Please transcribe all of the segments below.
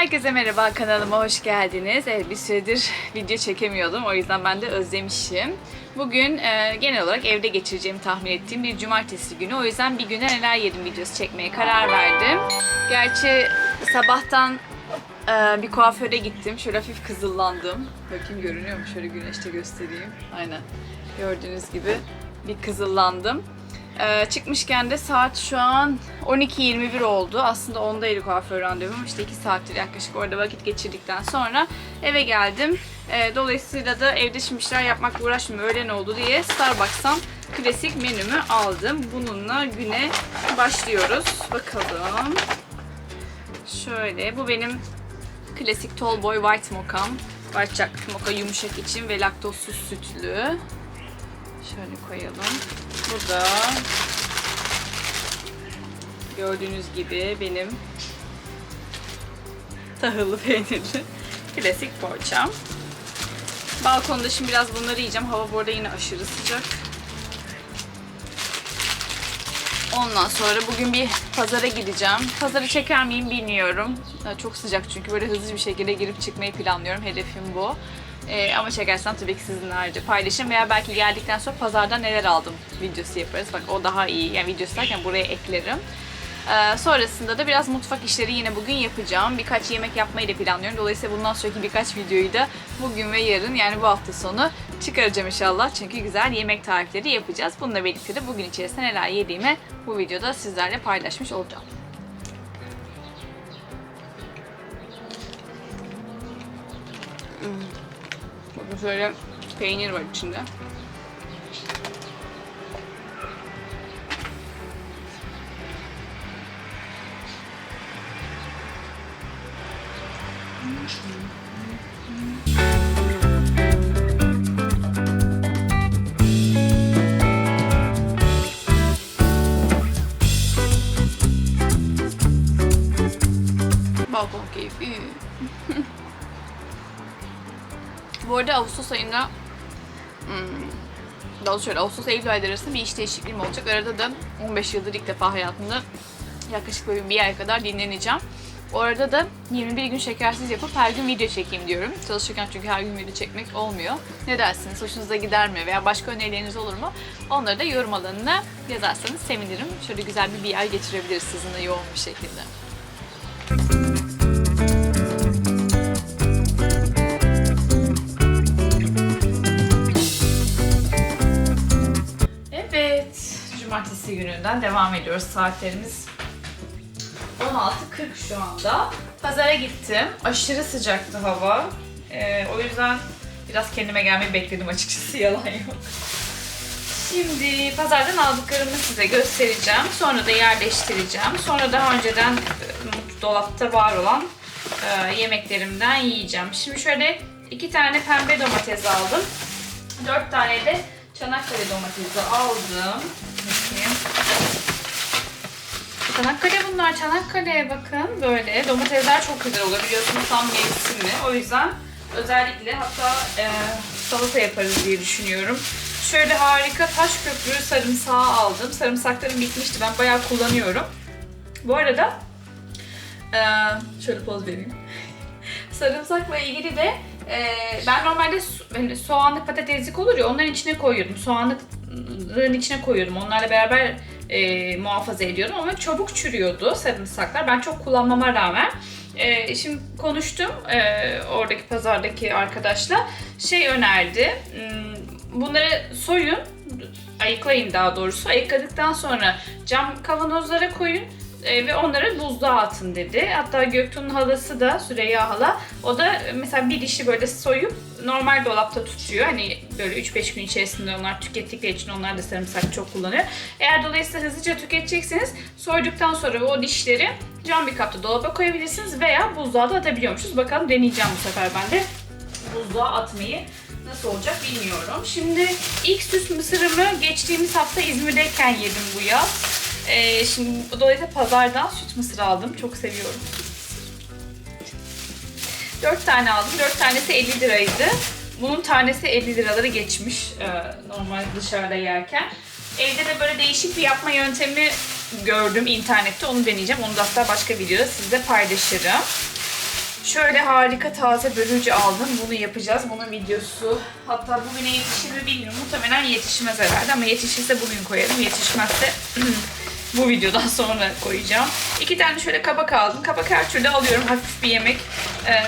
Herkese merhaba kanalıma hoş geldiniz. Evet bir süredir video çekemiyordum o yüzden ben de özlemişim. Bugün e, genel olarak evde geçireceğimi tahmin ettiğim bir cumartesi günü. O yüzden bir güne neler yedim videosu çekmeye karar verdim. Gerçi sabahtan e, bir kuaföre gittim. Şöyle hafif kızıllandım. Bakayım görünüyor mu? Şöyle güneşte göstereyim. Aynen. Gördüğünüz gibi bir kızıllandım. Ee, çıkmışken de saat şu an 12.21 oldu. Aslında 10'daydı kuaför randevum. İşte 2 saattir yaklaşık orada vakit geçirdikten sonra eve geldim. Ee, dolayısıyla da evde şimdi işler yapmakla uğraşmıyorum. Öğlen oldu diye Starbucks'tan klasik menümü aldım. Bununla güne başlıyoruz. Bakalım. Şöyle bu benim klasik Tall Boy White Mocha'm. White Chocolate Mocha yumuşak için ve laktozsuz sütlü. Şöyle koyalım. Bu da gördüğünüz gibi benim tahıllı peynirli klasik poğaçam. Balkonda şimdi biraz bunları yiyeceğim. Hava bu arada yine aşırı sıcak. Ondan sonra bugün bir pazara gideceğim. Pazarı çeker miyim bilmiyorum. Çok sıcak çünkü böyle hızlı bir şekilde girip çıkmayı planlıyorum. Hedefim bu. Ee, ama çekersem tabii ki sizinle ayrıca paylaşırım veya belki geldikten sonra pazardan neler aldım videosu yaparız. Bak o daha iyi. Yani videosu derken buraya eklerim. Ee, sonrasında da biraz mutfak işleri yine bugün yapacağım. Birkaç yemek yapmayı da planlıyorum. Dolayısıyla bundan sonraki birkaç videoyu da bugün ve yarın yani bu hafta sonu çıkaracağım inşallah. Çünkü güzel yemek tarifleri yapacağız. Bununla birlikte de bugün içerisinde neler yediğimi bu videoda sizlerle paylaşmış olacağım. Bakın şöyle peynir var içinde. Balkon arada Ağustos ayında hmm, daha doğrusu şöyle Ağustos Eylül ayları arasında bir iş değişikliğim olacak. Arada da 15 yıldır ilk defa hayatımda yaklaşık böyle bir ay kadar dinleneceğim. O arada da 21 gün şekersiz yapıp her gün video çekeyim diyorum. Çalışırken çünkü her gün video çekmek olmuyor. Ne dersiniz? Hoşunuza gider mi? Veya başka önerileriniz olur mu? Onları da yorum alanına yazarsanız sevinirim. Şöyle güzel bir bir ay geçirebiliriz sizinle yoğun bir şekilde. Cumartesi gününden devam ediyoruz. Saatlerimiz 16.40 şu anda. Pazara gittim. Aşırı sıcaktı hava. Ee, o yüzden biraz kendime gelmeyi bekledim açıkçası yalan yok. Şimdi pazardan aldıklarımı size göstereceğim. Sonra da yerleştireceğim. Sonra daha önceden e, dolapta var olan e, yemeklerimden yiyeceğim. Şimdi şöyle iki tane pembe domates aldım. Dört tane de Çanakkale domatesi aldım. Bakayım. Çanakkale bunlar. Çanakkale bakın böyle. Domatesler çok güzel oluyor. Biliyorsunuz tam mevsimli. O yüzden özellikle hatta e, salata yaparız diye düşünüyorum. Şöyle harika taş köprü sarımsağı aldım. Sarımsaklarım bitmişti. Ben bayağı kullanıyorum. Bu arada e, şöyle poz vereyim. Sarımsakla ilgili de e, ben normalde so- hani soğanlı patateslik olur ya onların içine koyuyordum. Soğanlığın içine koyuyordum. Onlarla beraber e, muhafaza ediyordum ama çabuk çürüyordu sarımsaklar. Ben çok kullanmama rağmen. E, şimdi konuştum e, oradaki pazardaki arkadaşla. Şey önerdi. hmm, Bunları soyun, ayıklayın daha doğrusu. Ayıkladıktan sonra cam kavanozlara koyun e, ve onları buzluğa atın dedi. Hatta Göktuğ'un halası da Süreyya hala o da e, mesela bir dişi böyle soyup normal dolapta tutuyor. Hani böyle 3-5 gün içerisinde onlar tükettikleri için onlar da sarımsak çok kullanıyor. Eğer dolayısıyla hızlıca tüketecekseniz soyduktan sonra o dişleri cam bir kapta dolaba koyabilirsiniz veya buzluğa da atabiliyormuşuz. Bakalım deneyeceğim bu sefer ben de buzluğa atmayı nasıl olacak bilmiyorum. Şimdi ilk süs mısırımı geçtiğimiz hafta İzmir'deyken yedim bu yaz. Ee, şimdi dolayısıyla pazardan süt mısır aldım. Çok seviyorum. 4 tane aldım. 4 tanesi 50 liraydı. Bunun tanesi 50 liraları geçmiş e, normal dışarıda yerken. Evde de böyle değişik bir yapma yöntemi gördüm internette. Onu deneyeceğim. Onu da hatta başka videoda sizle paylaşırım. Şöyle harika taze börülce aldım. Bunu yapacağız. Bunun videosu hatta bugüne yetişir mi bilmiyorum. Muhtemelen yetişmez herhalde ama yetişirse bugün koyarım. Yetişmezse bu videodan sonra koyacağım. İki tane şöyle kabak aldım. Kabak her türlü alıyorum. Hafif bir yemek. Ee,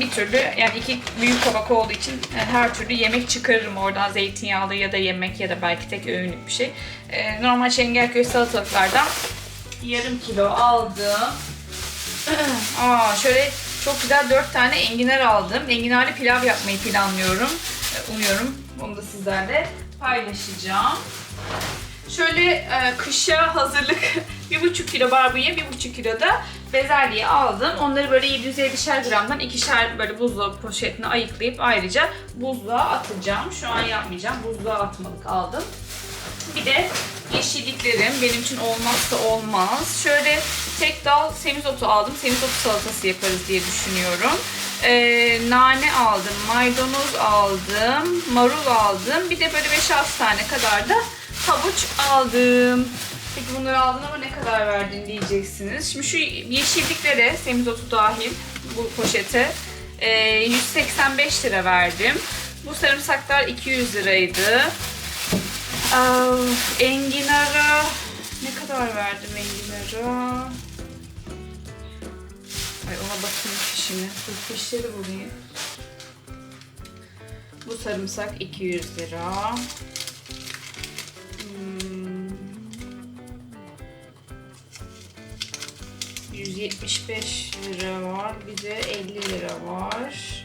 bir türlü yani iki büyük kabak olduğu için e, her türlü yemek çıkarırım oradan. Zeytinyağlı ya da yemek ya da belki tek öğünlük bir şey. Ee, normal Şengelköy salatalıklardan yarım kilo aldım. Aa, şöyle çok güzel dört tane enginar aldım. Enginarlı pilav yapmayı planlıyorum. Ee, Umuyorum onu da sizlerle paylaşacağım. Şöyle e, kışa hazırlık bir buçuk kilo barbunya, bir buçuk kilo da bezelye aldım. Onları böyle 750'şer gramdan ikişer böyle buzdolabı poşetine ayıklayıp ayrıca buzluğa atacağım. Şu an yapmayacağım. Buzluğa atmalık aldım. Bir de yeşilliklerim benim için olmazsa olmaz. Şöyle tek dal semizotu aldım. Semizotu salatası yaparız diye düşünüyorum. Ee, nane aldım, maydanoz aldım, marul aldım. Bir de böyle 5-6 tane kadar da havuç aldım. Peki bunları aldın ama ne kadar verdin diyeceksiniz. Şimdi şu yeşilliklere, semizotu dahil bu poşete e, 185 lira verdim. Bu sarımsaklar 200 liraydı. Enginara ne kadar verdim enginara? Ay ona bakayım fişini. Dur fişleri bulayım. Bu sarımsak 200 lira. Hmm. 175 lira var. Bir de 50 lira var.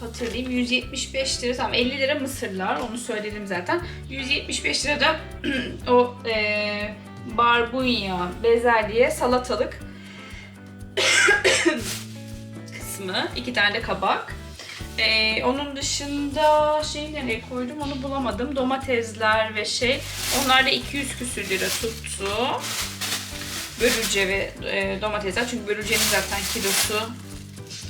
Hatırlayayım 175 lira tamam 50 lira mısırlar onu söyledim zaten. 175 lira da o e, barbunya, bezelye, salatalık kısmı. iki tane de kabak. E, onun dışında şey nereye koydum onu bulamadım. Domatesler ve şey onlar da 200 küsür lira tuttu. Börülce ve e, domatesler çünkü börülcenin zaten kilosu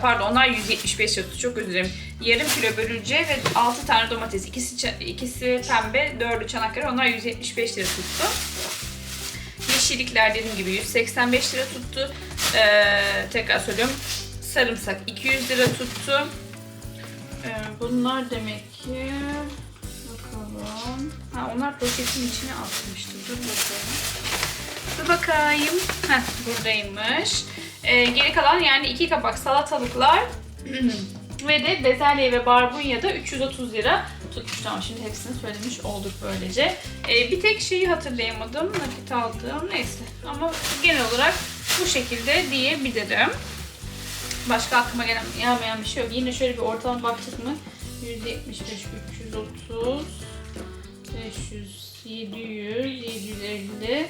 Pardon onlar 175 lira. Çok özür dilerim. Yarım kilo börülce ve 6 tane domates. İkisi, ikisi pembe, dördü çanakkale. Onlar 175 lira tuttu. Yeşillikler dediğim gibi 185 lira tuttu. Ee, tekrar söylüyorum. Sarımsak 200 lira tuttu. Bunlar demek ki bakalım. Ha onlar poşetin içine atmıştı. Dur bakalım. Dur bakayım. Heh, buradaymış. Ee, geri kalan yani iki kabak salatalıklar ve de bezelye ve barbunya da 330 lira tutmuş. Tamam şimdi hepsini söylemiş olduk böylece. Ee, bir tek şeyi hatırlayamadım. Nakit aldığım neyse. Ama genel olarak bu şekilde diyebilirim. Başka aklıma gelen gelmeyen bir şey yok. Yine şöyle bir ortalama baktık mı? 175, 330, 500, 700, 750,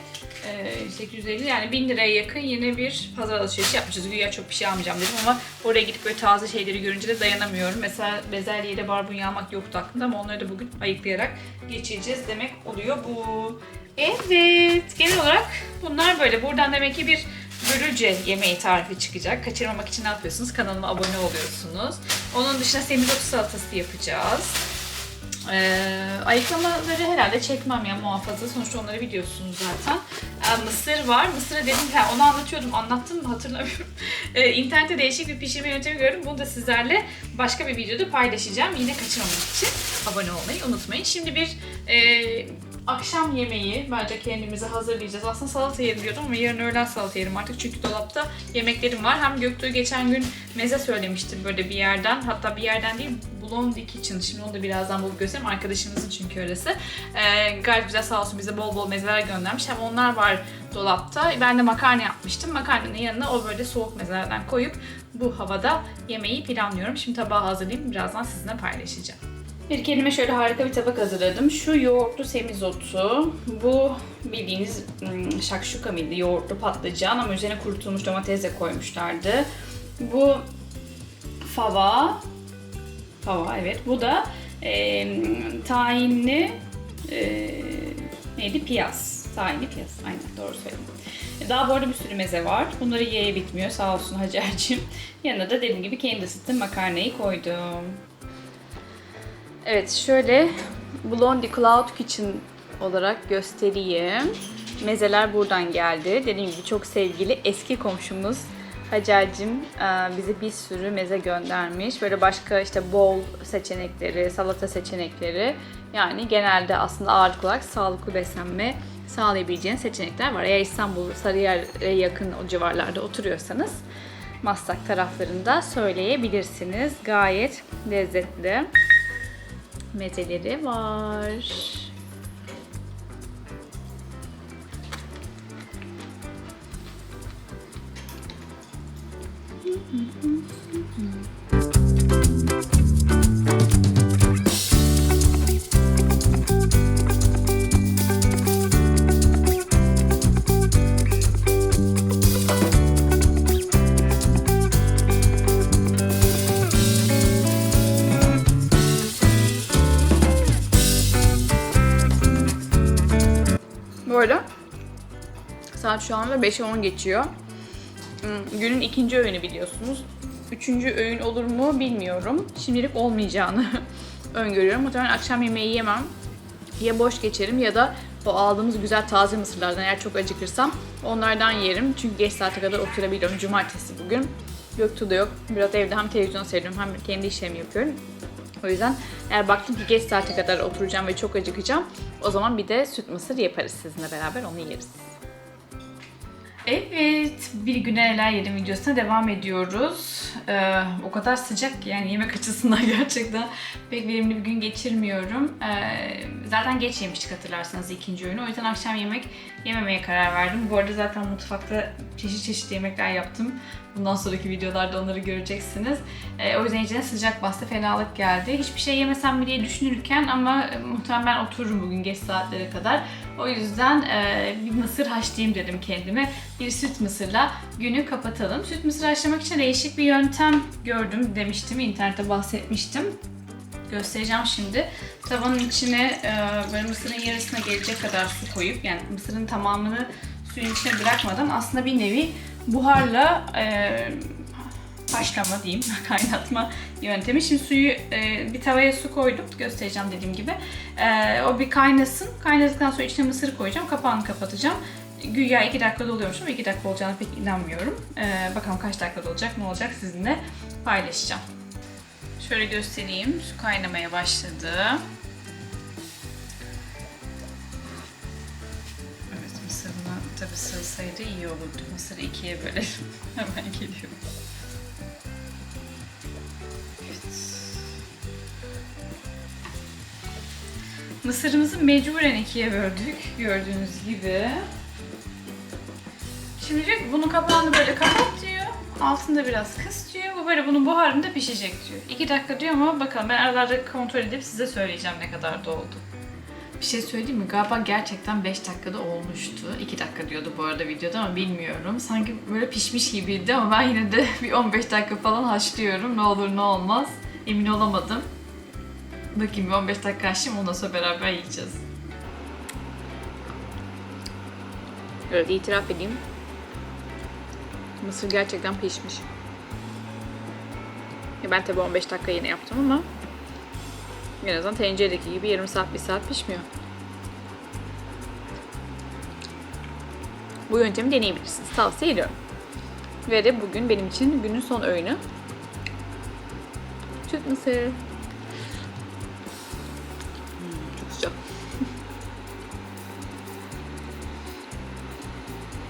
e, 850 yani 1000 liraya yakın yine bir pazar alışverişi yapmışız. Güya çok bir şey almayacağım dedim ama oraya gidip böyle taze şeyleri görünce de dayanamıyorum. Mesela bezelye ile barbunya almak yoktu aklımda ama onları da bugün ayıklayarak geçireceğiz demek oluyor bu. Evet genel olarak bunlar böyle. Buradan demek ki bir börülce yemeği tarifi çıkacak. Kaçırmamak için ne yapıyorsunuz? Kanalıma abone oluyorsunuz. Onun dışında semizotu salatası yapacağız. Ee, ayıklamaları herhalde çekmem ya muhafaza. Sonuçta onları biliyorsunuz zaten. Ee, mısır var. Mısırı dedim ki onu anlatıyordum. Anlattım mı hatırlamıyorum. Ee, internette değişik bir pişirme yöntemi gördüm. Bunu da sizlerle başka bir videoda paylaşacağım. Yine kaçırmamak için abone olmayı unutmayın. Şimdi bir e, akşam yemeği bence kendimize hazırlayacağız. Aslında salata yerim diyordum ama yarın öğlen salata yerim artık. Çünkü dolapta yemeklerim var. Hem Göktuğ geçen gün meze söylemiştim böyle bir yerden. Hatta bir yerden değil Blondie Kitchen. Şimdi onu da birazdan bulup göstereyim. Arkadaşımızın çünkü orası. Ee, gayet güzel sağ olsun bize bol bol mezeler göndermiş. Hem onlar var dolapta. Ben de makarna yapmıştım. Makarnanın yanına o böyle soğuk mezelerden koyup bu havada yemeği planlıyorum. Şimdi tabağı hazırlayayım. Birazdan sizinle paylaşacağım. Bir kelime şöyle harika bir tabak hazırladım. Şu yoğurtlu semizotu, bu bildiğiniz hmm, şakşuka mıydı? Yoğurtlu patlıcan ama üzerine kurutulmuş domates de koymuşlardı. Bu fava, fava evet. Bu da e, tahinli e, neydi? Piyaz. Tahinli piyaz. Aynen doğru söyledim. Daha bu arada bir sürü meze var. Bunları yiye bitmiyor sağ olsun Hacer'cim. Yanına da dediğim gibi kendi ısıttığım makarnayı koydum. Evet şöyle Blondie Cloud Kitchen olarak göstereyim. Mezeler buradan geldi. Dediğim gibi çok sevgili eski komşumuz Hacer'cim e, bize bir sürü meze göndermiş. Böyle başka işte bol seçenekleri, salata seçenekleri. Yani genelde aslında ağırlık olarak sağlıklı beslenme sağlayabileceğiniz seçenekler var. Eğer İstanbul, Sarıyer'e yakın o civarlarda oturuyorsanız Maslak taraflarında söyleyebilirsiniz. Gayet lezzetli mezeleri var. Bu arada saat şu anda 5'e 10 geçiyor. Hmm, Günün ikinci öğünü biliyorsunuz. Üçüncü öğün olur mu bilmiyorum. Şimdilik olmayacağını öngörüyorum. Muhtemelen akşam yemeği yemem. Ya boş geçerim ya da o aldığımız güzel taze mısırlardan eğer çok acıkırsam onlardan yerim. Çünkü geç saate kadar oturabiliyorum. Cumartesi bugün. Göktuğ da yok. Biraz evde hem televizyon seyrediyorum hem kendi işlerimi yapıyorum. O yüzden eğer baktım ki geç saate kadar oturacağım ve çok acıkacağım o zaman bir de süt mısır yaparız sizinle beraber onu yeriz. Evet, bir güne neler yedim videosuna devam ediyoruz. Ee, o kadar sıcak ki yani yemek açısından gerçekten pek verimli bir gün geçirmiyorum. Ee, zaten geç yemiştik hatırlarsanız ikinci öğünü. O yüzden akşam yemek yememeye karar verdim. Bu arada zaten mutfakta çeşit çeşit yemekler yaptım. Bundan sonraki videolarda onları göreceksiniz. Ee, o yüzden içine sıcak bastı, fenalık geldi. Hiçbir şey yemesem diye düşünürken ama e, muhtemelen otururum bugün geç saatlere kadar. O yüzden e, bir mısır haşlayayım dedim kendime. Bir süt mısırla günü kapatalım. Süt mısır haşlamak için değişik bir yöntem gördüm demiştim. internette bahsetmiştim. Göstereceğim şimdi. Tavanın içine e, böyle mısırın yarısına gelecek kadar su koyup yani mısırın tamamını suyun içine bırakmadan aslında bir nevi buharla e, haşlama diyeyim, kaynatma yöntemi. Şimdi suyu e, bir tavaya su koydum, göstereceğim dediğim gibi. E, o bir kaynasın. Kaynadıktan sonra içine mısır koyacağım, kapağını kapatacağım. Güya 2 dakikada oluyormuş ama 2 dakika olacağına pek inanmıyorum. E, bakalım kaç dakikada olacak, ne olacak sizinle paylaşacağım. Şöyle göstereyim. Su kaynamaya başladı. Evet mısırına tabi sığsaydı iyi olurdu. Mısırı ikiye bölelim. Hemen geliyorum. Mısırımızı mecburen ikiye böldük. Gördüğünüz gibi. Şimdi diyor ki bunun kapağını böyle kapat diyor. Altında biraz kıs. Bu böyle bunun buharında pişecek diyor. 2 dakika diyor ama bakalım ben aralarda kontrol edip size söyleyeceğim ne kadar da oldu. Bir şey söyleyeyim mi? Galiba gerçekten 5 dakikada olmuştu. 2 dakika diyordu bu arada videoda ama bilmiyorum. Sanki böyle pişmiş gibiydi ama ben yine de bir 15 dakika falan haşlıyorum. Ne olur ne olmaz. Emin olamadım. Bakayım bir 15 dakika haşlayayım ondan sonra beraber yiyeceğiz. Evet itiraf edeyim. Mısır gerçekten pişmiş. Ben tabii 15 dakika yine yaptım ama en azından tenceredeki gibi yarım saat, bir saat pişmiyor. Bu yöntemi deneyebilirsiniz. Tavsiye ediyorum. Ve de bugün benim için günün son öğünü. Süt mısır. Hmm, çok sıcak.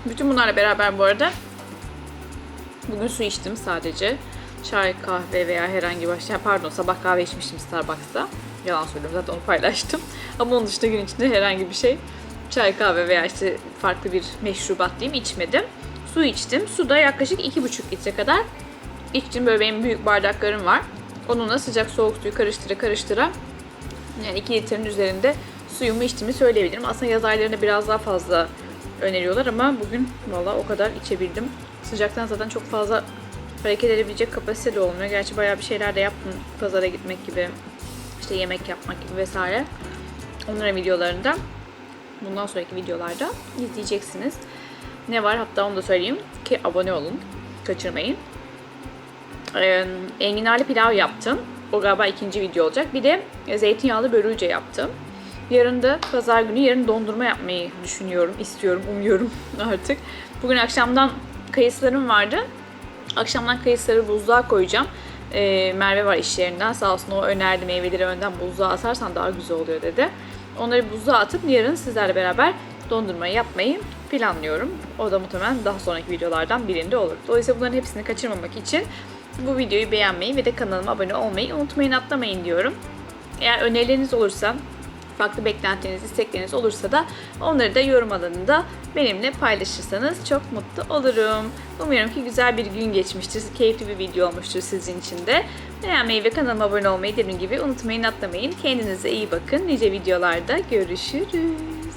Bütün bunlarla beraber bu arada bugün su içtim sadece. Çay, kahve veya herhangi bir şey. Pardon sabah kahve içmiştim Starbucks'ta. Yalan söylüyorum zaten onu paylaştım. Ama onun dışında gün içinde herhangi bir şey çay, kahve veya işte farklı bir meşrubat diyeyim içmedim. Su içtim. Su da yaklaşık 2,5 litre kadar içtim. Böyle benim büyük bardaklarım var. Onunla sıcak soğuk suyu karıştıra karıştıra yani 2 litrenin üzerinde suyumu içtiğimi söyleyebilirim. Aslında yaz aylarında biraz daha fazla öneriyorlar ama bugün valla o kadar içebildim. Sıcaktan zaten çok fazla hareket edebilecek kapasite de olmuyor. Gerçi bayağı bir şeyler de yaptım. Pazara gitmek gibi, işte yemek yapmak gibi vesaire. Onların videolarında bundan sonraki videolarda izleyeceksiniz. Ne var hatta onu da söyleyeyim ki abone olun. Kaçırmayın. Ee, enginarlı pilav yaptım. O galiba ikinci video olacak. Bir de zeytinyağlı börülce yaptım. Yarın da pazar günü yarın dondurma yapmayı düşünüyorum, istiyorum, umuyorum artık. Bugün akşamdan kayısılarım vardı. Akşamdan kayısıları buzluğa koyacağım. Ee, Merve var iş yerinden. Sağ olsun o önerdi meyveleri önden buzluğa atarsan daha güzel oluyor dedi. Onları buzluğa atıp yarın sizlerle beraber dondurma yapmayı planlıyorum. O da muhtemelen daha sonraki videolardan birinde olur. Dolayısıyla bunların hepsini kaçırmamak için bu videoyu beğenmeyi ve de kanalıma abone olmayı unutmayın atlamayın diyorum. Eğer önerileriniz olursa, farklı beklentileriniz, istekleriniz olursa da onları da yorum alanında benimle paylaşırsanız çok mutlu olurum. Umuyorum ki güzel bir gün geçmiştir, keyifli bir video olmuştur sizin için de. Beğenmeyi ve kanalıma abone olmayı dediğim gibi unutmayın atlamayın. Kendinize iyi bakın. Nice videolarda görüşürüz.